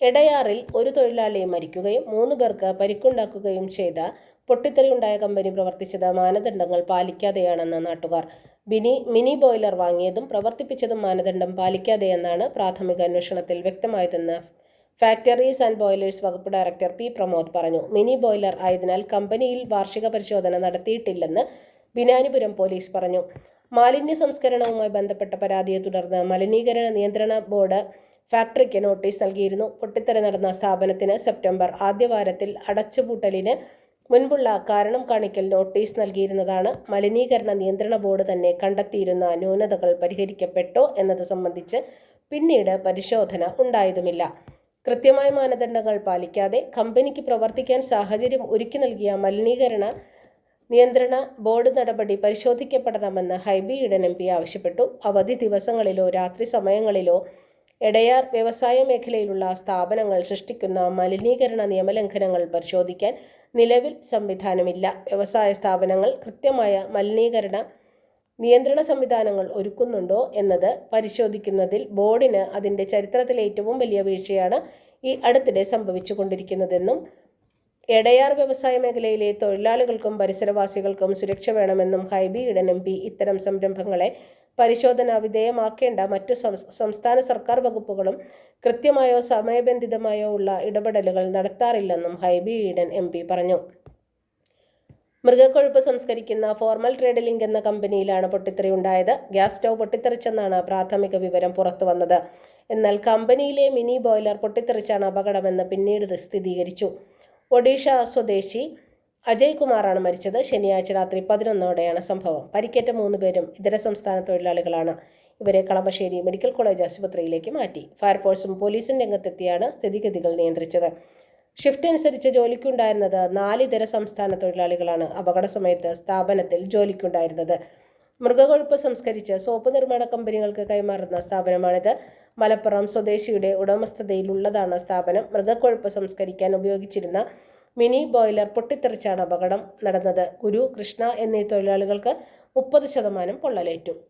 എടയാറിൽ ഒരു തൊഴിലാളി മരിക്കുകയും മൂന്ന് പേർക്ക് പരിക്കുണ്ടാക്കുകയും ചെയ്ത പൊട്ടിത്തെറിയുണ്ടായ കമ്പനി പ്രവർത്തിച്ചത് മാനദണ്ഡങ്ങൾ പാലിക്കാതെയാണെന്ന് നാട്ടുകാർ. ബിനി മിനി ബോയിലർ വാങ്ങിയതും പ്രവർത്തിപ്പിച്ചതും മാനദണ്ഡം പാലിക്കാതെയെന്നാണ് പ്രാഥമിക അന്വേഷണത്തിൽ വ്യക്തമായതെന്ന് ഫാക്ടറീസ് ആൻഡ് ബോയിലേഴ്സ് വകുപ്പ് ഡയറക്ടർ പി പ്രമോദ് പറഞ്ഞു. മിനി ബോയിലർ ആയതിനാൽ കമ്പനിയിൽ വാർഷിക പരിശോധന നടത്തിയിട്ടില്ലെന്ന് ബിനാനിപുരം പോലീസ് പറഞ്ഞു. മാലിന്യ സംസ്കരണവുമായി ബന്ധപ്പെട്ട പരാതിയെ തുടർന്ന് മലിനീകരണ നിയന്ത്രണ ബോർഡ് ഫാക്ടറിക്ക് നോട്ടീസ് നൽകിയിരുന്നു. പൊട്ടിത്തെറി നടന്ന സ്ഥാപനത്തിന് സെപ്റ്റംബർ ആദ്യവാരത്തിൽ അടച്ചുപൂട്ടലിന് മുൻപുള്ള കാരണം കാണിക്കൽ നോട്ടീസ് നൽകിയിരുന്നതാണ്. മലിനീകരണ നിയന്ത്രണ ബോർഡ് തന്നെ കണ്ടെത്തിയിരുന്ന ന്യൂനതകൾ പരിഹരിക്കപ്പെട്ടോ എന്നത് സംബന്ധിച്ച് പിന്നീട് പരിശോധന ഉണ്ടായതുമില്ല. കൃത്യമായ മാനദണ്ഡങ്ങൾ പാലിക്കാതെ കമ്പനിക്ക് പ്രവർത്തിക്കാൻ സാഹചര്യം ഒരുക്കി നൽകിയ മലിനീകരണ നിയന്ത്രണ ബോർഡ് നടപടി പരിശോധിക്കപ്പെടണമെന്ന് ഹൈബി ഈഡൻ എം പി ആവശ്യപ്പെട്ടു. അവധി ദിവസങ്ങളിലോ രാത്രി സമയങ്ങളിലോ എടയാർ വ്യവസായ മേഖലയിലുള്ള സ്ഥാപനങ്ങൾ സൃഷ്ടിക്കുന്ന മലിനീകരണ നിയമലംഘനങ്ങൾ പരിശോധിക്കാൻ നിലവിൽ സംവിധാനമില്ല. വ്യവസായ സ്ഥാപനങ്ങൾ കൃത്യമായ മലിനീകരണ നിയന്ത്രണ സംവിധാനങ്ങൾ ഒരുക്കുന്നുണ്ടോ എന്നത് പരിശോധിക്കുന്നതിൽ ബോർഡിന് അതിന്റെ ചരിത്രത്തിലെ ഏറ്റവും വലിയ വീഴ്ചയാണ് ഈ അടുത്തിടെ സംഭവിച്ചു കൊണ്ടിരിക്കുന്നതെന്നും എടയാർ വ്യവസായ മേഖലയിലെ തൊഴിലാളികൾക്കും പരിസരവാസികൾക്കും സുരക്ഷ വേണമെന്നും ഹൈബി ഇടൻ എം പി ഇത്തരം സംരംഭങ്ങളെ പരിശോധന വിധേയമാക്കേണ്ട മറ്റു സംസ്ഥാന സർക്കാർ വകുപ്പുകളും കൃത്യമായോ സമയബന്ധിതമായോ ഉള്ള ഇടപെടലുകൾ നടത്താറില്ലെന്നും ഹൈബി ഈഡൻ എം പറഞ്ഞു. മൃഗക്കൊഴുപ്പ് സംസ്കരിക്കുന്ന ഫോർമൽ ട്രേഡ് ലിങ്ക് എന്ന കമ്പനിയിലാണ് പൊട്ടിത്തെറി ഉണ്ടായത് ഗ്യാസ് സ്റ്റൗ പൊട്ടിത്തെറിച്ചെന്നാണ് പ്രാഥമിക വിവരം പുറത്തു വന്നത് എന്നാൽ കമ്പനിയിലെ മിനി ബോയിലർ പൊട്ടിത്തെറിച്ചാണ് അപകടമെന്ന് പിന്നീട് സ്ഥിരീകരിച്ചു. ഒഡീഷ സ്വദേശി അജയ് കുമാറാണ് മരിച്ചത്. ശനിയാഴ്ച രാത്രി പതിനൊന്നോടെയാണ് സംഭവം. പരിക്കേറ്റ മൂന്ന് പേരും ഇതര സംസ്ഥാന തൊഴിലാളികളാണ്. ഇവരെ കളമശ്ശേരി മെഡിക്കൽ കോളേജ് ആശുപത്രിയിലേക്ക് മാറ്റി. ഫയർഫോഴ്സും പോലീസും രംഗത്തെത്തിയാണ് സ്ഥിതിഗതികൾ നിയന്ത്രിച്ചത്. ഷിഫ്റ്റ് അനുസരിച്ച് ജോലിക്കുണ്ടായിരുന്നത് നാല് സംസ്ഥാന തൊഴിലാളികളാണ്. അപകട സമയത്ത് സ്ഥാപനത്തിൽ ജോലിക്കുണ്ടായിരുന്നത്. മൃഗകൊഴുപ്പ് സംസ്കരിച്ച് സോപ്പ് നിർമ്മാണ കമ്പനികൾക്ക് കൈമാറുന്ന സ്ഥാപനമാണിത്. മലപ്പുറം സ്വദേശിയുടെ ഉടമസ്ഥതയിലുള്ളതാണ് സ്ഥാപനം. മൃഗക്കൊഴുപ്പ് സംസ്കരിക്കാൻ ഉപയോഗിച്ചിരുന്ന മിനി ബോയിലർ പൊട്ടിത്തെറിച്ചാണ് അപകടം നടന്നത്. ഗുരു കൃഷ്ണ എന്നീ തൊഴിലാളികൾക്ക് മുപ്പത് ശതമാനം പൊള്ളലേറ്റു.